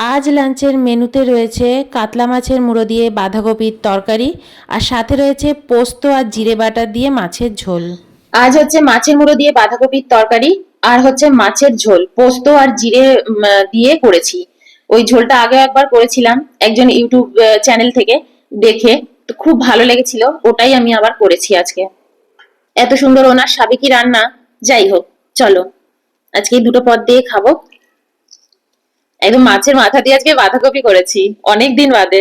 আজ লাঞ্চের মেনুতে রয়েছে কাতলা মাছের মুড়ো দিয়ে বাঁধাকপির তরকারি আর সাথে রয়েছে পোস্ত আর জিরে বাটা দিয়ে মাছের ঝোল। আজ হচ্ছে মাছের মুড়ো দিয়ে বাঁধাকপির তরকারি আর হচ্ছে মাছের ঝোল। পোস্ত আর জিরে দিয়ে করেছি। ওই ঝোলটা আগে একবার করেছিলাম একজন ইউটিউব চ্যানেল থেকে দেখে। তো খুব ভালো লেগেছিল, ওটাই আমি আবার করেছি আজকে। এত সুন্দর ওনার সাবেকি রান্না। যাই হোক, চলো। আজকে দুটো পদ দিয়ে খাব। একদম মাছের মাথা দিয়ে আজকে বাঁধাকপি করেছি। অনেক দিন বাদে।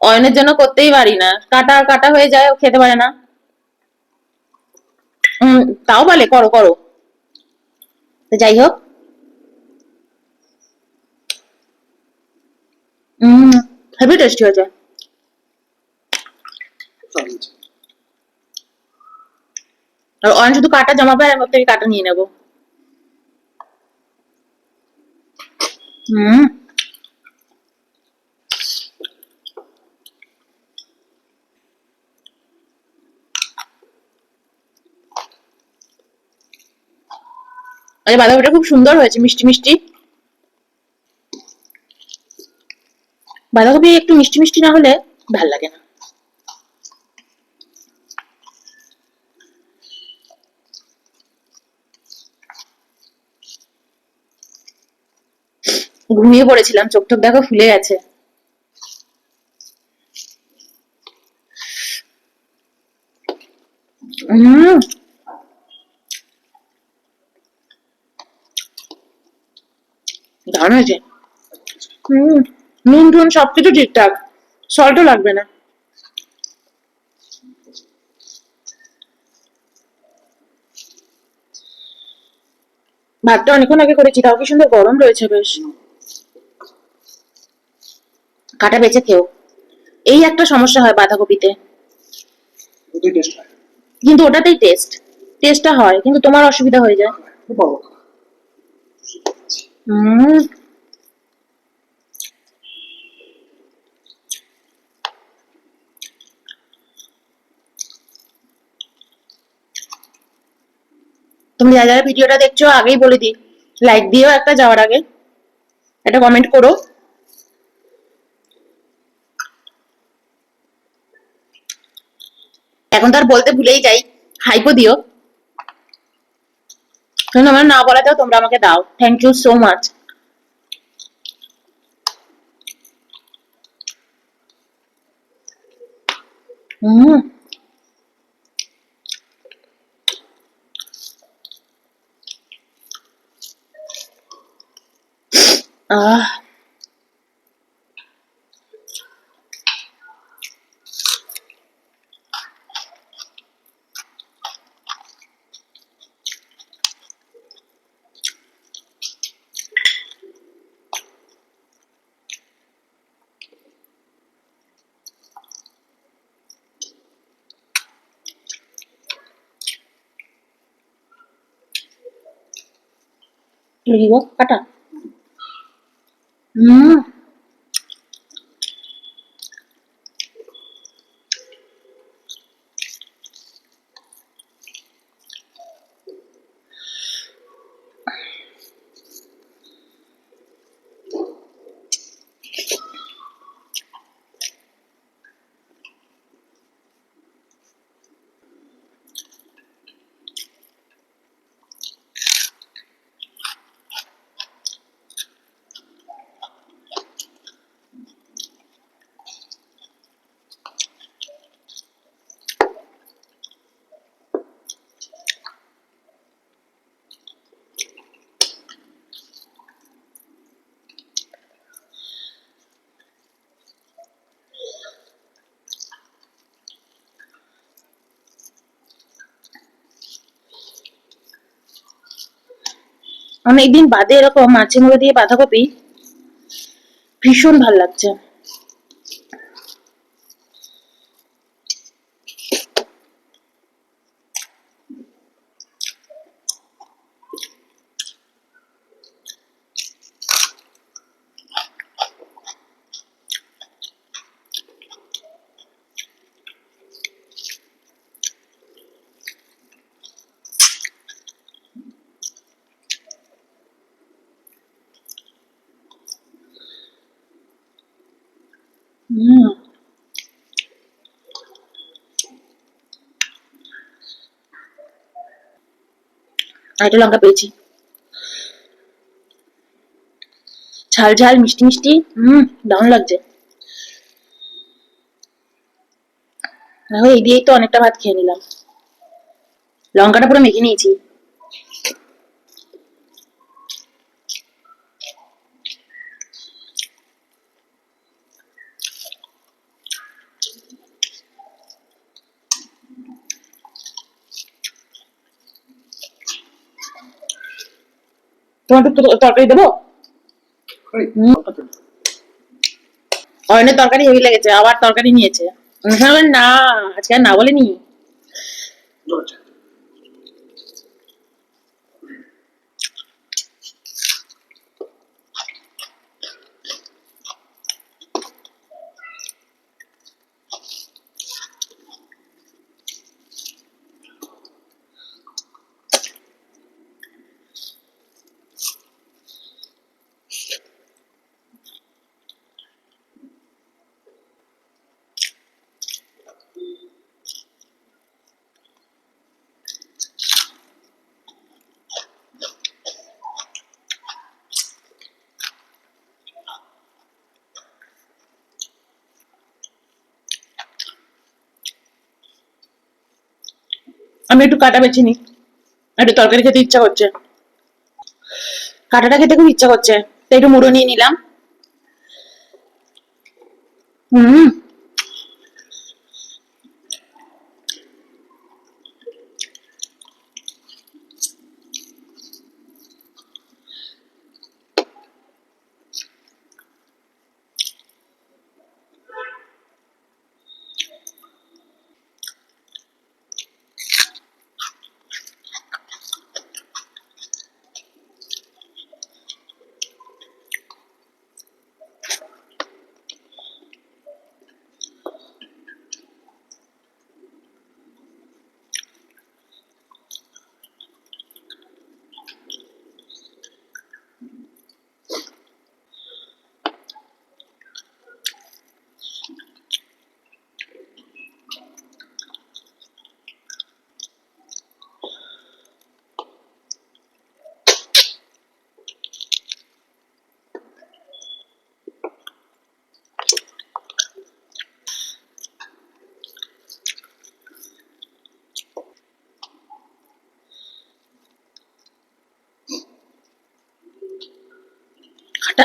অয়নের জন্য করতেই পারি না। কাটা কাটা হয়ে যায় খেতে পারে না। উম, তাও বলে করো করো। যাই হোক। উম হেভি টেস্টি হয়েছে। আর অয়ন শুধু কাটা জমাবে পায় আমি কাটা নিয়ে নেব। হুম। আরে বাঁধাকপিটা খুব সুন্দর হয়েছে, মিষ্টি মিষ্টি। বাঁধাকপি একটু মিষ্টি মিষ্টি না হলে ভালো লাগে না। ঘুমিয়ে পড়েছিলাম, চোখ টোক দেখো ফুলে গেছে। নুন টুন সবকিছু ঠিকঠাক, সল্টও লাগবে না। ভাতটা অনেকক্ষণ আগে করেছি, তাও কি সুন্দর গরম রয়েছে বেশ। কাটা বেঁচে খেও এই একটা সমস্যা হয় বাঁধাকপিতে। কিন্তু ওটাতেই টেস্ট টেস্টটা হয় কিন্তু তোমার অসুবিধা হয়ে যায়। হুম তুমি যারা যারা ভিডিওটা দেখছ আগেই বলে দিই। লাইক দিও একটা যাওয়ার আগে। একটা কমেন্ট করো। এখন তো আর বলতে ভুলেই যাই। হাইপো দিও। আমার না বলাতেও তোমরা আমাকে দাও। Thank you so much ah. তুলে দিব কাটা হুম অনেকদিন বাদে এরকম মাছের মুড়ো দিয়ে বাঁধাকপি ভীষণ ভালো লাগছে। আরেকটা লঙ্কা পেয়েছি। ঝাল ঝাল, মিষ্টি মিষ্টি হম দারুণ লাগছে। এই দিয়েই তো অনেকটা ভাত খেয়ে নিলাম। লঙ্কাটা পুরো মেখে নিয়েছি। তোমার একটু তরকারি দেবো। অয়নের তরকারি হেভি লেগেছে আবার তরকারি নিয়েছে। না আজকে আর না বলেনি। আমি একটু কাটা বেছে নিই। একটু তরকারি খেতে ইচ্ছা করছে। কাটাটা খেতে খুব ইচ্ছা করছে। তাই একটু মুড়ো নিয়ে নিলাম। হুম।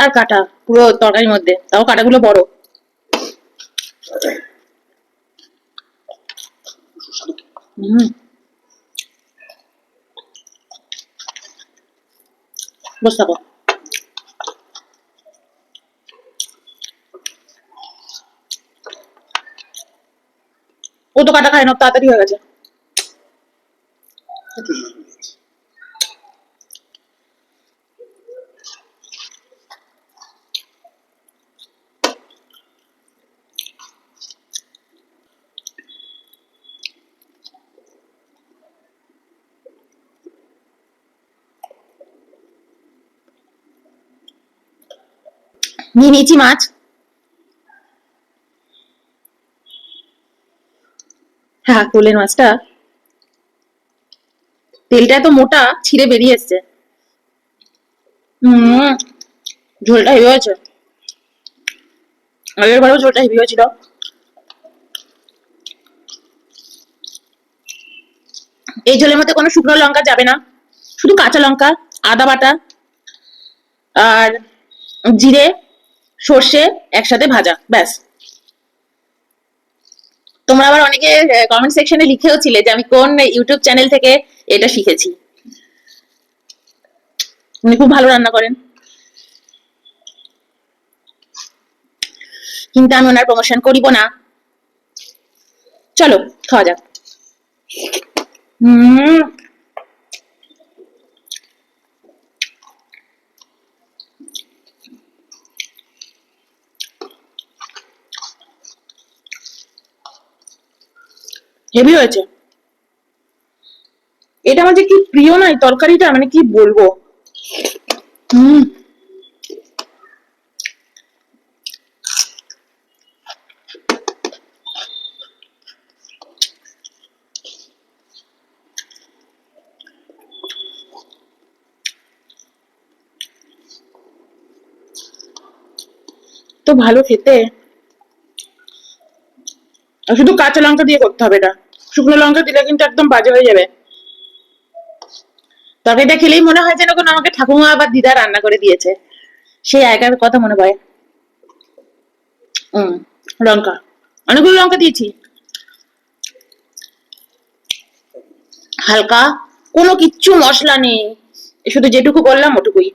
আর কাটা, পুরো তরকারির মধ্যে। তাও কাটাগুলো বড়। ও তো কাটা খায় না তাড়াতাড়ি হয়ে গেছে। নিয়ে নিয়েছি মাছ। হ্যাঁ কোলের মাছটা। তেলটা এত মোটা, ছিঁড়ে বেরিয়ে এসছে। হম ঝোলটা হেভি হয়েছে। আগের বারেও ঝোলটা হেভি হয়েছিল। এই ঝোলের মধ্যে কোনো শুকনো লঙ্কা যাবে না। শুধু কাঁচা লঙ্কা, আদা বাটা আর জিরে। সর্ষে একসাথে ভাজা, ব্যাস। তোমরা আবার অনেকে কমেন্ট সেকশনে লিখেও ছিলে যে আমি কোন ইউটিউব চ্যানেল থেকে এটা শিখেছি। উনি খুব ভালো রান্না করেন। কিন্তু আমি ওনার প্রমোশন করিব না। চলো, খাওয়া যাক। হুম হেভি হয়েছে? এটা আমার যে কি প্রিয় নয় তরকারিটা মানে কি বলব? হুম। তো ভালো খেতে। শুধু কাঁচা লঙ্কা দিয়ে করতে হবে এটা। শুকনো লঙ্কা দিলে কিন্তু একদম বাজে হয়ে যাবে। তরকারিটা খেলেই মনে হয় যেন কোনো আমাকে ঠাকুমা আবার দিদা রান্না করে দিয়েছে। সেই আগের কথা মনে পড়ে। হম লঙ্কা। অনেকগুলো লঙ্কা দিয়েছি। হালকা, কোনো কিচ্ছু মশলা নেই। শুধু যেটুকু বললাম ওটুকুই।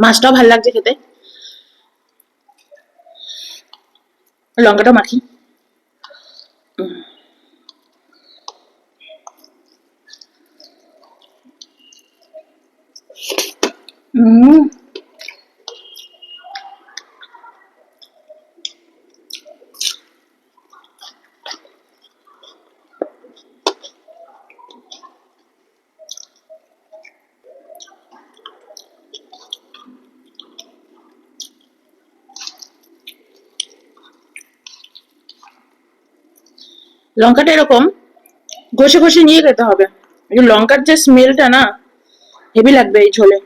মাছটাও ভালো লাগছে খেতে। লঙ্কাটাও মাখি। লঙ্কাটা এরকম ঘষে ঘষে নিয়ে খেতে হবে। লঙ্কার যে স্মেলটা না হেভি লাগবে এই ঝোলে।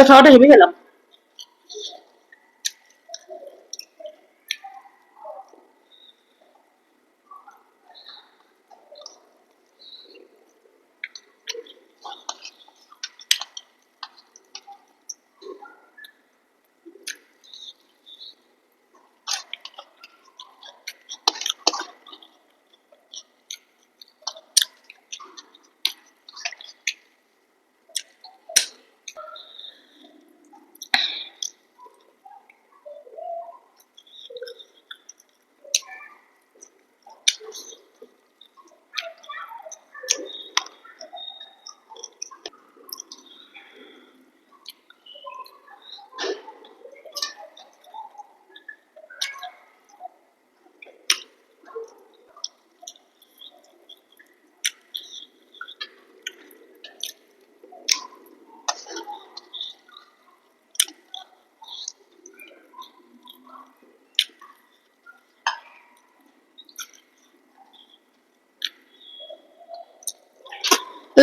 আর খাওয়াটা হেভি খেলাম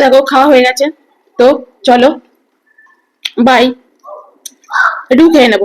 দেখো খাওয়া হয়ে গেছে। তো চলো বাই একটু খেয়ে নেব।